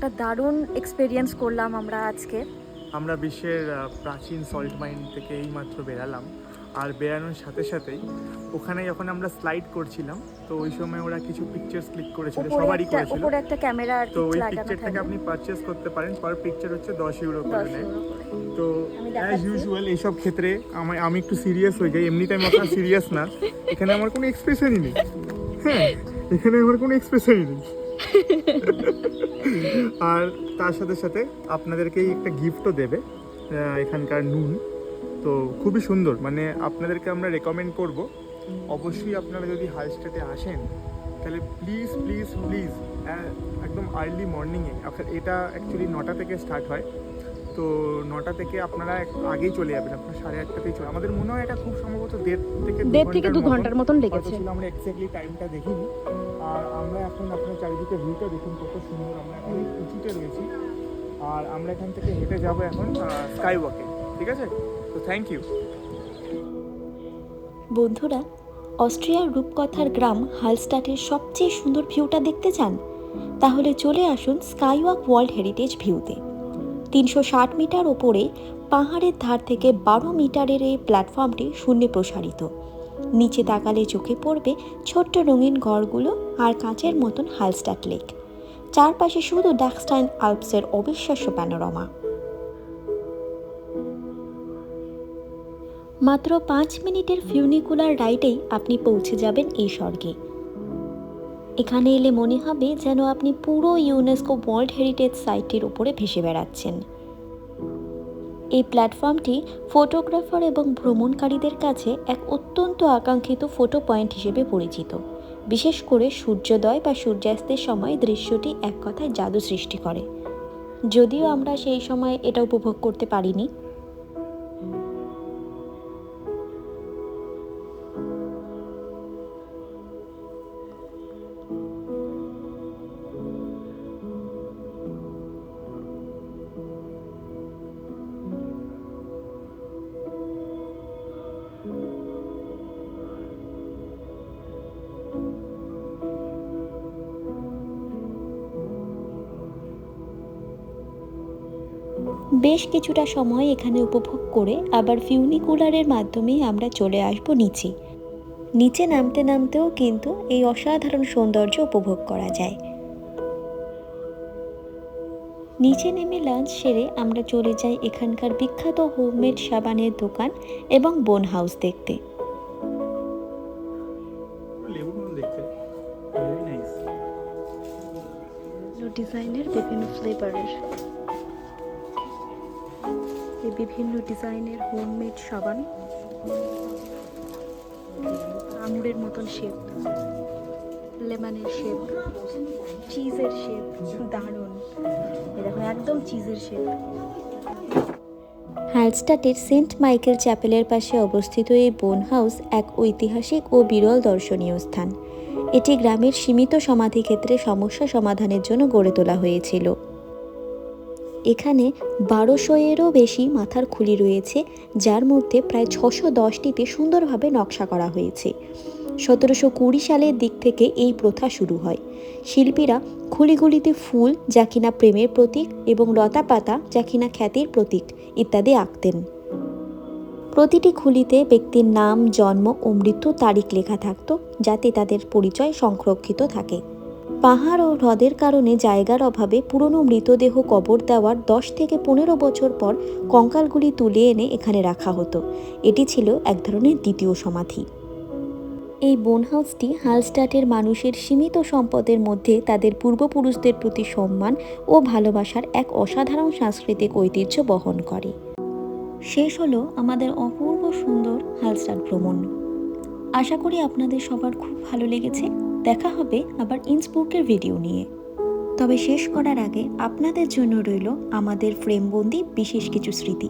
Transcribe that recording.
একটা দারুণ এক্সপিরিয়েন্স করলাম আমরা আজকে। আমরা বিশ্বের প্রাচীন সল্ট মাইন থেকে এইমাত্র বেরালাম। আর বেরানোর সাথে সাথেই ওখানে যখন আমরা স্লাইড করছিলাম তো ওই সময় ওরা কিছু পিকচার্স ক্লিক করেছিল সবারই করেছিল। উপরে একটা ক্যামেরা তো ওই পিকচারটাকে আপনি পারচেস করতে পারেন পার পিকচার হচ্ছে দশ ইউরো করে নেয়। তো অ্যাজ। ইউজুয়াল এইসব ক্ষেত্রে আমি আমি একটু সিরিয়াস হয়ে যাই এমনিতে আমি অতটা সিরিয়াস না। এখানে আমার কোনো এক্সপ্রেশনই নেই। হ্যাঁ এখানে আমার কোনো এক্সপ্রেশনই নেই। আর তার সাথে সাথে আপনাদেরকেই একটা গিফটও দেবে এখানকার নুন। তো খুবই সুন্দর মানে আপনাদেরকে আমরা রেকমেন্ড করব। অবশ্যই আপনারা যদি হাই স্টেটে আসেন তাহলে প্লিজ প্লিজ প্লিজ একদম আর্লি মর্নিংয়ে এটা অ্যাকচুয়ালি নটা থেকে স্টার্ট হয়। তো নটা থেকে আপনারা আগেই চলে যাবেন আপনার সাড়ে আটটাতেই চলে আমাদের মনে হয় এটা খুব সম্ভবত দেড় থেকে দেড় থেকে দু ঘণ্টার মতন লেগেছে। আমরা এক্স্যাক্টলি টাইমটা দেখিনি। আর আমরা এখন আপনার চারিদিকে ভিউটা দেখুন কত সুন্দর। আমরা এখন উঁচুতে রয়েছি। আর আমরা এখান থেকে হেঁটে যাব এখন স্কাই ওয়াকে ঠিক আছে? তো থ্যাংক ইউ বন্ধুরা, অস্ট্রিয়ার রূপকথার গ্রাম হালস্টাটের সবচেয়ে সুন্দর ভিউটা দেখতে চান? তাহলে চলে আসুন স্কাইওয়াক ওয়ার্ল্ড হেরিটেজ ভিউতে। তিনশো ষাট মিটার ওপরে, পাহাড়ের ধার থেকে বারো মিটারের এই প্ল্যাটফর্মটি শূন্যে প্রসারিত। নিচে তাকালে চোখে পড়বে ছোট্ট রঙিন ঘরগুলো আর কাঁচের মতন হালস্টাট লেক। চারপাশে শুধু ডাকস্টাইন আল্পসের অবিশ্বাস্য প্যানোরামা। মাত্র পাঁচ মিনিটের ফিউনিকুলার রাইডেই আপনি পৌঁছে যাবেন এই স্বর্গে। এখানে এলে মনে হবে যেন আপনি পুরো ইউনেস্কো ওয়ার্ল্ড হেরিটেজ সাইটটির উপরে ভেসে বেড়াচ্ছেন। এই প্ল্যাটফর্মটি ফটোগ্রাফার এবং ভ্রমণকারীদের কাছে এক অত্যন্ত আকাঙ্ক্ষিত ফটো পয়েন্ট হিসেবে পরিচিত। বিশেষ করে সূর্যোদয় বা সূর্যাস্তের সময় দৃশ্যটি এক কথায় জাদু সৃষ্টি করে। যদিও আমরা সেই সময় এটা উপভোগ করতে পারিনি বেশ কিছুটা সময় এখানে উপভোগ করে আবার ফিউনিকুলারের মাধ্যমে আমরা চলে আসব নিচে। নিচে নামতে নামতেও কিন্তু এই অসাধারণ সৌন্দর্য উপভোগ করা যায়। নিচে নেমে লাঞ্চ সেরে আমরা চলে যাই এখানকার বিখ্যাত হোমমেড সাবানের দোকান এবং বোন হাউস দেখতে। ডিজাইনের বিভিন্ন ফ্লেভারের বিভিন্ন ডিজাইনের হোমমেড সাবান। আঙুরের মতন শেপ লেমনের শেপ চিজের শেপ দারুণ। দেখুন, একদম চিজের শেপ হ্যালস্টাটের সেন্ট মাইকেল চ্যাপেলের পাশে অবস্থিত এই বোন হাউস এক ঐতিহাসিক ও বিরল দর্শনীয় স্থান। এটি গ্রামের সীমিত সমাধিক্ষেত্রে সমস্যা সমাধানের জন্য গড়ে তোলা হয়েছিল। এখানে বারোশো এরও বেশি মাথার খুলি রয়েছে, যার মধ্যে প্রায় ছশো দশটিতে সুন্দরভাবে নকশা করা হয়েছে। সতেরোশো কুড়ি সালের দিক থেকে এই প্রথা শুরু হয়। শিল্পীরা খুলিগুলিতে ফুল, যা কিনা প্রেমের প্রতীক, এবং লতা পাতা যা কিনা খ্যাতির প্রতীক, ইত্যাদি আঁকতেন। প্রতিটি খুলিতে ব্যক্তির নাম, জন্ম ও মৃত্যু তারিখ লেখা থাকতো, যাতে তাদের পরিচয় সংরক্ষিত থাকে। পাহাড় ও হ্রদের কারণে জায়গার অভাবে পুরনো মৃতদেহ কবর দেওয়ার দশ থেকে পনেরো বছর পর কঙ্কালগুলি তুলে এনে এখানে রাখা হতো। এটি ছিল এক ধরনের দ্বিতীয় সমাধি। এই বোন হাউসটি হালস্টাটের মানুষের সীমিত সম্পদের মধ্যে তাদের পূর্বপুরুষদের প্রতি সম্মান ও ভালোবাসার এক অসাধারণ সাংস্কৃতিক ঐতিহ্য বহন করে। শেষ হলো আমাদের অপূর্ব সুন্দর হালস্টাট ভ্রমণ। আশা করি আপনাদের সবার খুব ভালো লেগেছে। দেখা হবে আবার ইন্সবুকের ভিডিও নিয়ে। তবে শেষ করার আগে আপনাদের জন্য রইল আমাদের ফ্রেমবন্দি বিশেষ কিছু স্মৃতি।